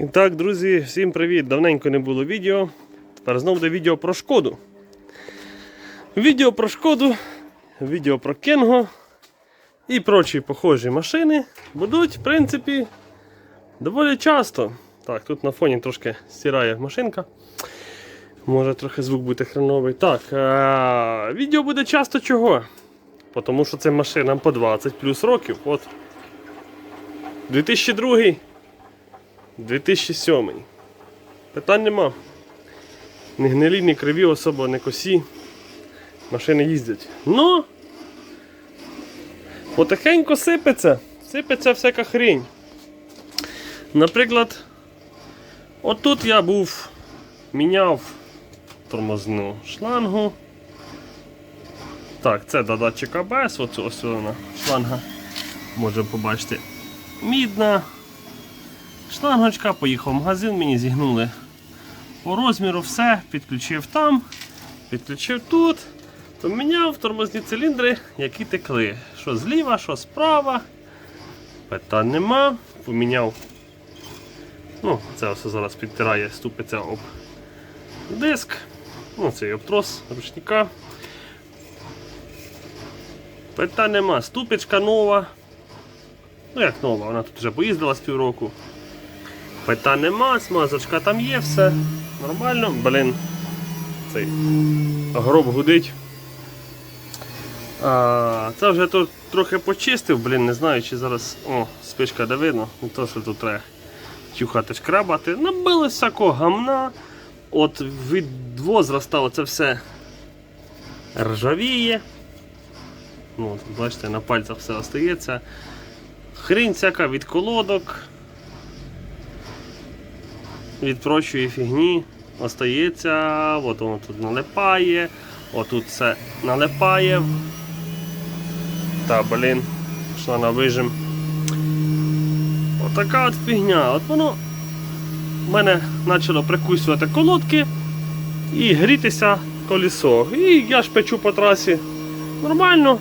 І так, друзі, всім привіт! Давненько не було відео. Тепер знову буде відео про шкоду. Відео про шкоду, відео про Кенго і прочі похожі машини будуть, в принципі, доволі часто. Так, тут на фоні трошки стирає машинка. Може трохи звук буде хреновий. Так, е- відео буде часто чого? Тому що це машинам по 20 плюс років. От 2002 2007. Питань нема. Ні гнилі, ні криві, особо не косі. Машини їздять. Ну, потихеньку сипеться. Сипеться всяка хрінь. Наприклад, отут я був, міняв тормозну шлангу. Так, це до датчика АБС, ось вона шланга. Можемо побачити. Мідна. Шлангочка, поїхав в магазин, мені зігнули по розміру все, підключив там, підключив тут, поміняв тормозні циліндри, які текли. Що зліва, що справа. Питань нема. Поміняв. Ну, це ось зараз підтирає, ступиться об диск. Ну, цей обтрос ручника. Питань нема. Ступичка нова. Ну як нова, вона тут вже поїздила з півроку. Питань нема, смазочка там є, все нормально. Блін, цей гроб гудить. А, Це вже тут трохи почистив, блін, не знаю, чи зараз. О, спичка де видно, не то, що тут треба чухати, шкрабати. Набилось всякого гамна. От від возраста оце все ржавіє. Ну, бачите, на пальцях все остається. Хрінь всяка від колодок від прочої фігні остається, от воно тут налипає, отут все налипає. Та, блін, пішла на вижим. Отака от фігня. От воно в мене почало прикусувати колодки і грітися колесо. І я ж печу по трасі нормально.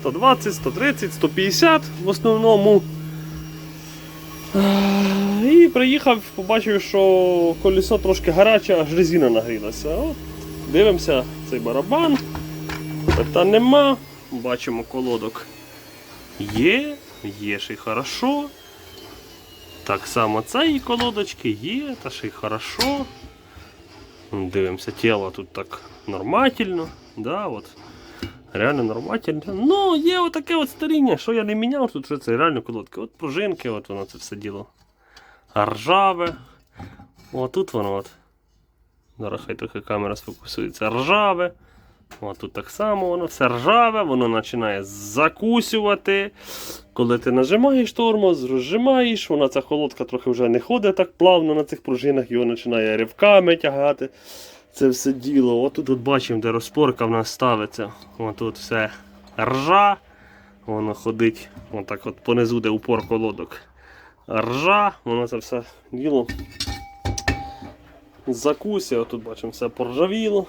120, 130, 150 в основному. Приїхав, побачив, що колесо трошки гаряче, аж резина нагрілася. От, дивимося цей барабан. Питань нема. Бачимо колодок. Є, є ще й хорошо. Так само цієї колодочки є, та ще й хорошо. Дивимося, тіло тут так нормально. Да, от. Реально нормально. Ну, є отаке от старіння, що я не міняв, тут що це реально колодки. От пружинки, от воно це все діло. Ржаве. О, тут воно от. Зараз хай трохи камера сфокусується. Ржаве. О, так само воно все ржаве, воно починає закусювати. Коли ти нажимаєш тормоз, розжимаєш, вона ця холодка трохи вже не ходить так плавно на цих пружинах, його починає ривками тягати. Це все діло. От тут от бачимо, де розпорка в нас ставиться. От тут все ржа. Воно ходить отак от понизу, де упор колодок. Ржа, воно це все діло. Закусі, отут бачимо, все поржавіло.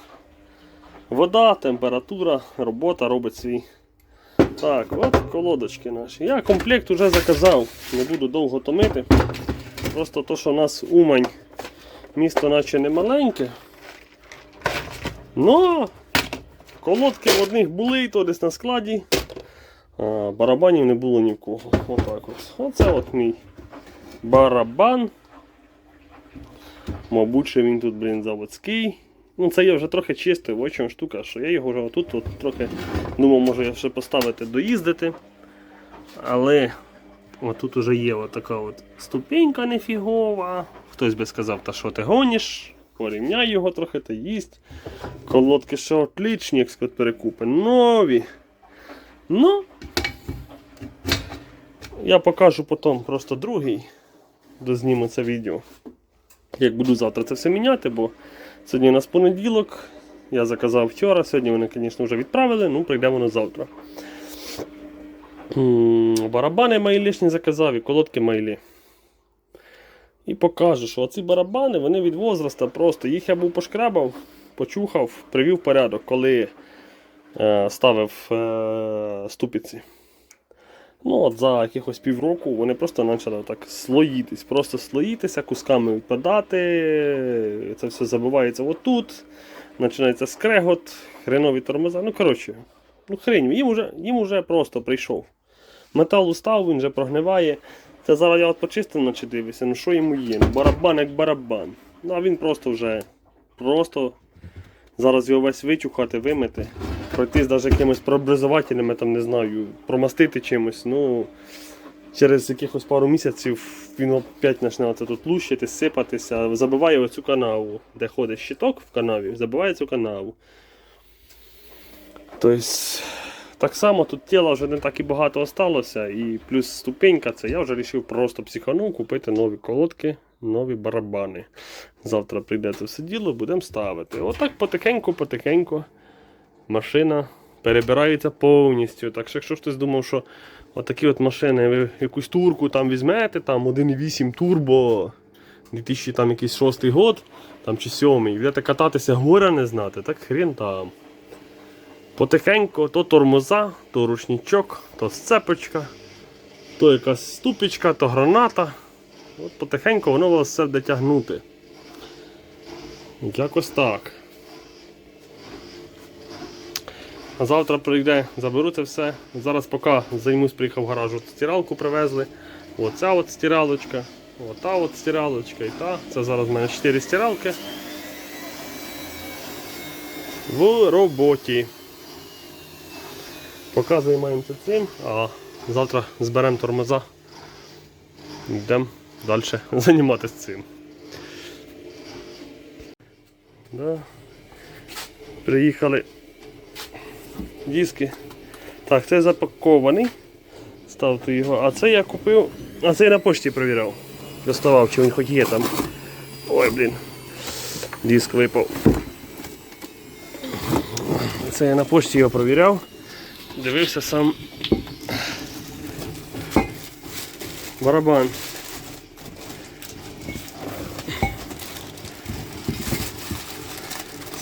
Вода, температура, робота робить свій. Так, от колодочки наші. Я комплект вже заказав, не буду довго томити. Просто то, що у нас Умань, місто наче не маленьке. Ну, колодки в одних були, то десь на складі. А, барабанів не було ні в кого. Отак от. Оце от мій барабан. Мабуть, він тут, блін, заводський. Ну, це я вже трохи чистив, ось чому штука, що я його вже отут от трохи думав, може я ще поставити, доїздити. Але отут уже є отака от ступенька нефігова. Хтось би сказав, та що ти гониш, порівняй його трохи та їсть. Колодки ще отлічні, експерт перекупи. Нові. Ну, я покажу потім просто другий. Дозніму це відео. Як буду завтра це все міняти, бо сьогодні у нас понеділок. Я заказав вчора, сьогодні вони, звісно, вже відправили, ну прийде воно завтра. Барабани майлішні заказав і колодки майлі. І покажу, що оці барабани вони від возраста просто. Їх я був пошкрабав, почухав, привів порядок, коли е, ставив е, ступиці. Ну от за якихось півроку вони просто почали так слоїтись, просто слоїтися, кусками випадати, це все забивається отут, починається скрегот, хренові тормоза. Ну коротше, ну хрень, їм уже, їм уже просто прийшов. Метал устав, він вже прогниває. Це зараз я от почистив, наче дивлюся, ну що йому є? Ну, барабан як барабан. Ну а він просто вже просто зараз його весь вичухати, вимити, пройтись навіть якимось пробризувателями, там не знаю, промастити чимось. Ну через якихось пару місяців він опять почне тут лущити, сипатися, забиває оцю канаву, де ходить щиток в канаві, забиває цю канаву. Тобто, так само тут тіла вже не так і багато осталося, і плюс ступенька, це я вже вирішив просто психанув купити нові колодки, нові барабани. Завтра прийде це все діло, будемо ставити. Отак потихеньку-потихеньку машина перебирається повністю. Так що якщо хтось думав, що отакі от машини, ви якусь турку там візьмете, там 1.8 турбо, 2000 там якийсь 6 год, там чи 7, і будете кататися горя не знати, так хрен там. Потихеньку то тормоза, то ручничок, то сцепочка, то якась ступічка, то граната. От потихеньку воно вас все буде тягнути. Якось так. А завтра прийде, заберу це все. Зараз поки займусь, приїхав в гараж, от стиралку привезли. Оця от стиралочка, ота от стиралочка і та. Це зараз в мене 4 стиралки. В роботі. Поки займаємося цим, а завтра зберемо тормоза. Йдемо далі займатися цим. Да. Приїхали диски. Так, це запакований. Ставте його. А це я купив. А це я на пошті перевіряв. Доставав, чи він хоч є там. Ой, блін. Диск випав. Це я на пошті його перевіряв. Дивився сам барабан.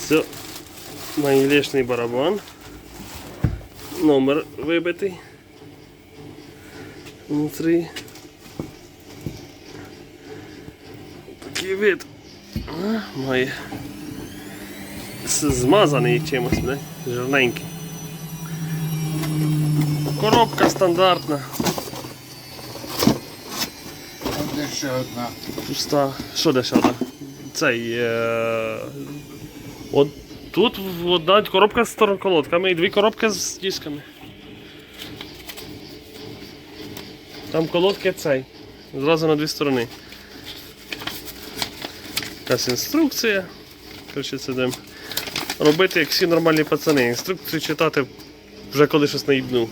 Все, наилешний барабан. Номер вибитий. Внутрі. Такий вид. А, має. Змазаний чимось, не? Жирненький. Коробка стандартна, де ще одна. пуста. Що де ще одна? Цей. Е... От тут одна коробка з колодками і дві коробки з дисками. Там колодки цей. Зразу на дві сторони. Якась інструкція. Коротше, це будемо робити як всі нормальні пацани. Інструкцію читати вже коли щось наїбнув.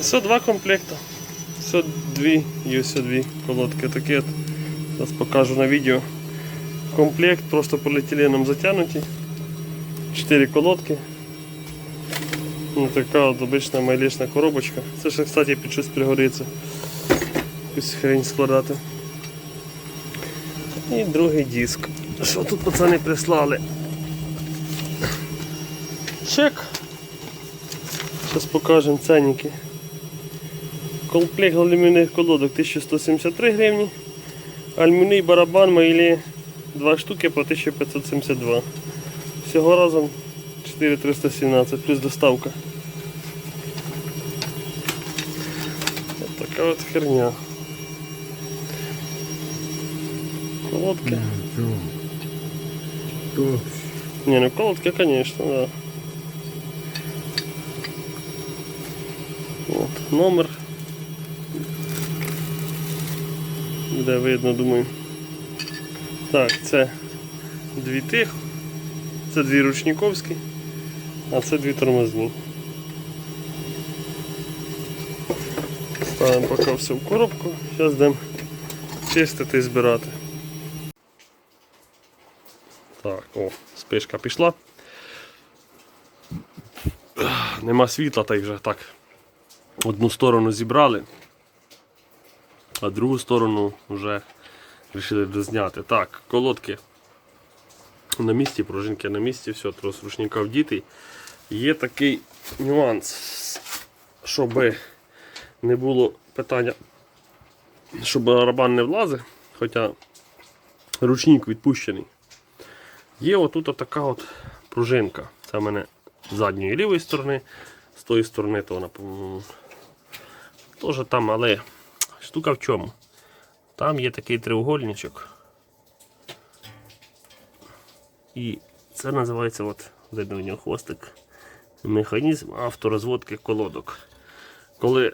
Все два комплекта. Все дві, є все дві колодки. Такі от. Зараз покажу на відео. Комплект просто поліетиленом затягнуті. Чотири колодки. Ну, така от обична майлічна коробочка. Це ще, кстати, під щось пригодиться. Якусь хрень складати. І другий диск. Що тут пацани прислали? Чек. Зараз покажемо ценники. Комплект алюмінійних колодок 1173 гривні. Алюміній барабан майлі 2 штуки по 1572. Всього разом 4317 плюс доставка. От така от херня. Колодки. Не, ну колодки, конечно, да. Вот, номер. Де видно, думаю. Так, це дві тих, це дві ручниковські, а це дві тормозні. Ставимо поки все в коробку, зараз йдемо чистити і збирати. Так, о, спишка пішла. Нема світла, так вже так. Одну сторону зібрали, а другу сторону вже вирішили дозняти. Так, колодки на місці, пружинки на місці, все, трос ручника вдітий. Є такий нюанс, щоб не було питання, щоб барабан не влазив, хоча ручник відпущений. Є отут така от пружинка. Це в мене з задньої лівої сторони, з тої сторони то вона, теж там, але штука в чому? Там є такий треугольничок. І це називається от, видно в нього хвостик. Механізм авторозводки колодок. Коли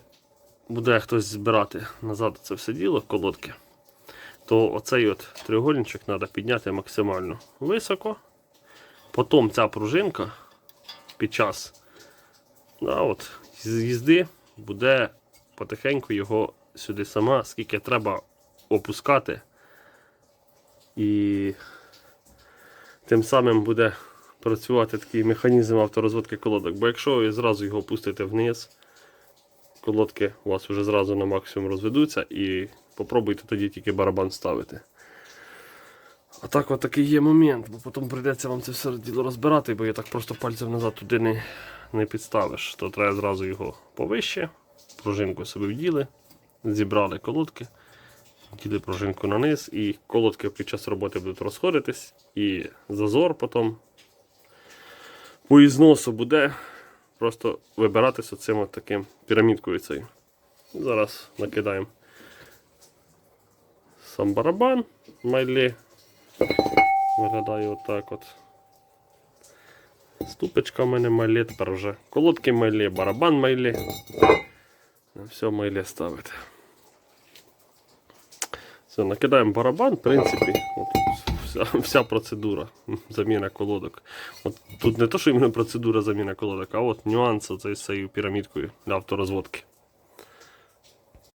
буде хтось збирати назад це все діло, колодки, то оцей от треугольничок треба підняти максимально високо. Потім ця пружинка під час да, от, їзди буде потихеньку його сюди сама, скільки треба опускати. І тим самим буде працювати такий механізм авторозводки колодок. Бо якщо ви зразу його пустите вниз, колодки у вас вже зразу на максимум розведуться і попробуйте тоді тільки барабан ставити. А так от такий є момент, бо потім прийдеться вам це все діло розбирати, бо я так просто пальцем назад туди не, не підставиш. То треба зразу його повище, пружинку собі вділи, зібрали колодки, вділи пружинку на низ, і колодки під час роботи будуть розходитись, і зазор потім по ізносу буде просто вибиратися цим от таким пірамідкою цією. Зараз накидаємо сам барабан майлі. Виглядає отак от. Ступочка в мене майлі, тепер вже колодки майлі, барабан майлі. Все майлі ставити. Все, накидаємо барабан, в принципі, от вся, вся процедура заміна колодок. От тут не то, що іменно процедура заміни колодок, а от нюанс цією пірамідкою для авторозводки.